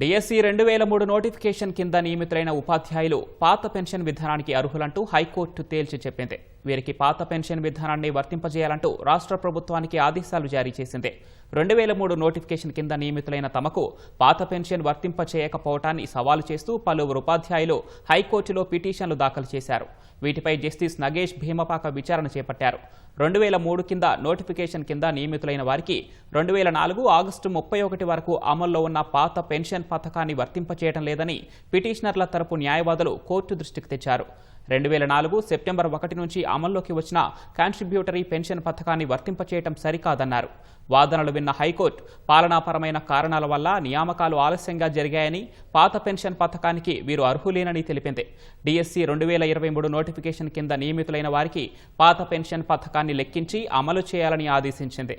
DSC రెండు వేల మూడు నోటిఫికేషన్ కింద నియమితులైన ఉపాధ్యాయులు పాత పెన్షన్ విధానానికి అర్హులంటూ హైకోర్టు తేల్చి చెప్పింది. వీరికి పాత పెన్షన్ విధానాన్ని వర్తింపజేయాలంటూ రాష్ట్ర ప్రభుత్వానికి ఆదేశాలు జారీ చేసింది. రెండు వేల మూడు నోటిఫికేషన్ కింద నియమితులైన తమకు పాత పెన్షన్ వర్తింపచేయకపోవటాన్ని సవాలు చేస్తూ పలువురు ఉపాధ్యాయులు హైకోర్టులో పిటిషన్లు దాఖలు చేశారు. వీటిపై జస్టిస్ నగేష్ భీమపాక విచారణ చేపట్టారు. రెండు వేల మూడు కింద నోటిఫికేషన్ కింద నియమితులైన వారికి రెండు వేల నాలుగు ఆగస్టు ముప్పై ఒకటి వరకు అమల్లో ఉన్న పాత పెన్షన్ పథకాన్ని వర్తింపచేయడం లేదని పిటిషనర్ల తరపు న్యాయవాదులు కోర్టు దృష్టికి తెచ్చారు. రెండు వేల నాలుగు సెప్టెంబర్ ఒకటి నుంచి అమల్లోకి వచ్చిన కాంట్రిబ్యూటరీ పెన్షన్ పథకాన్ని వర్తింపచేయటం సరికాదన్నారు. వాదనలు విన్న హైకోర్టు పాలనాపరమైన కారణాల వల్ల నియామకాలు ఆలస్యంగా జరిగాయని పాత పెన్షన్ పథకానికి వీరు అర్హులేనని తెలిపింది. డిఎస్సి రెండు వేల ఇరవై మూడు నోటిఫికేషన్ కింద నియమితులైన వారికి పాత పెన్షన్ పథకాన్ని లెక్కించి అమలు చేయాలని ఆదేశించింది.